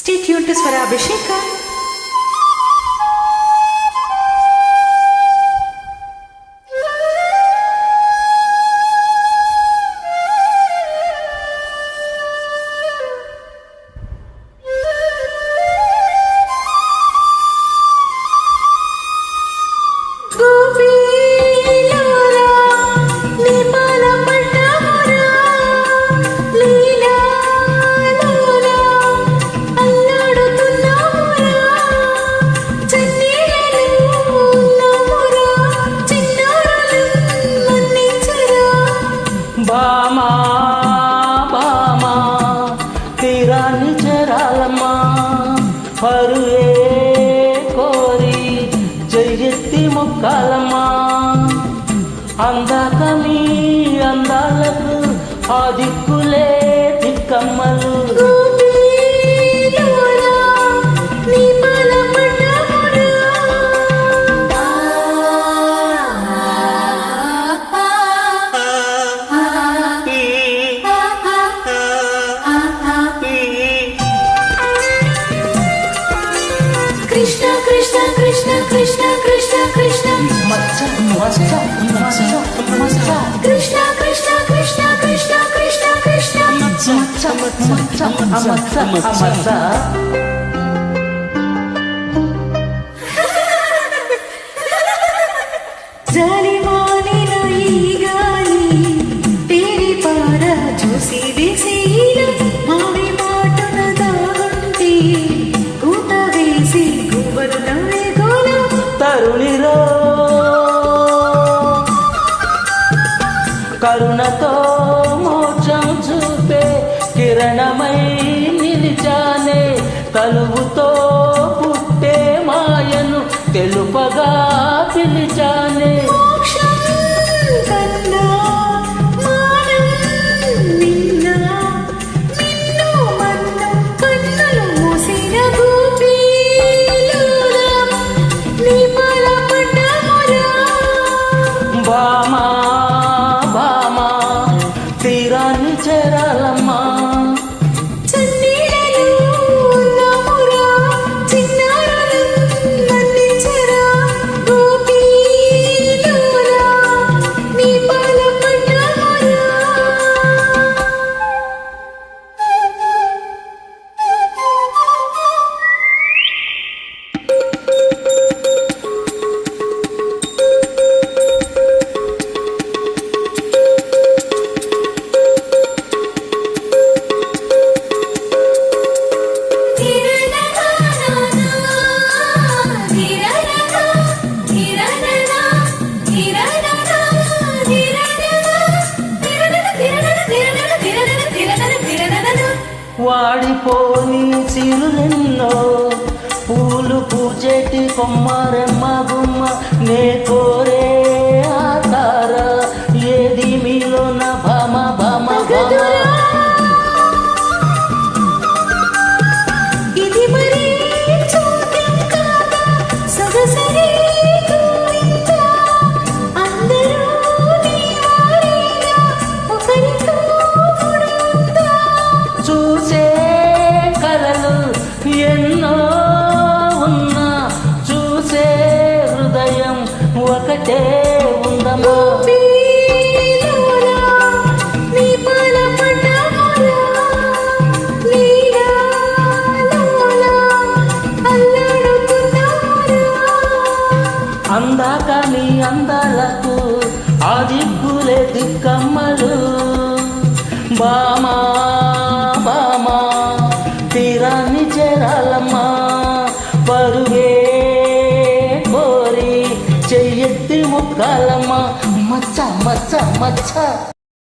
Stay tuned to Swarabhisheka. బామా తీరాన్ని చేరాలమ్మా పరువే కోరి చెయ్యెత్తి మొక్కాలమ్మా. అందాక మీ అందాలకు ఆ దిక్కులే దిక్కమ్మలు కృష్ణ కృష్ణ కృష్ణ కృష్ణ కృష్ణ కృష్ణ. కృష్ణ కృష్ణ కృష్ణ కృష్ణ కృష్ణ కృష్ణ. కరుణతో మోక్షం చూపే కిరణమై నిలిచానే తలువుతో పుట్టే మాయను తెలుపగా వాడిపోని చిరులెన్నో పూలు పూచేటి కొమ్మరెమ్మ గుమ్మ నే కోరే ఉందమ్మా. అందాక నీ అందాలకు ఆ దిక్కులే దిక్కమ్మలు. బామా 来了吗么么么么么么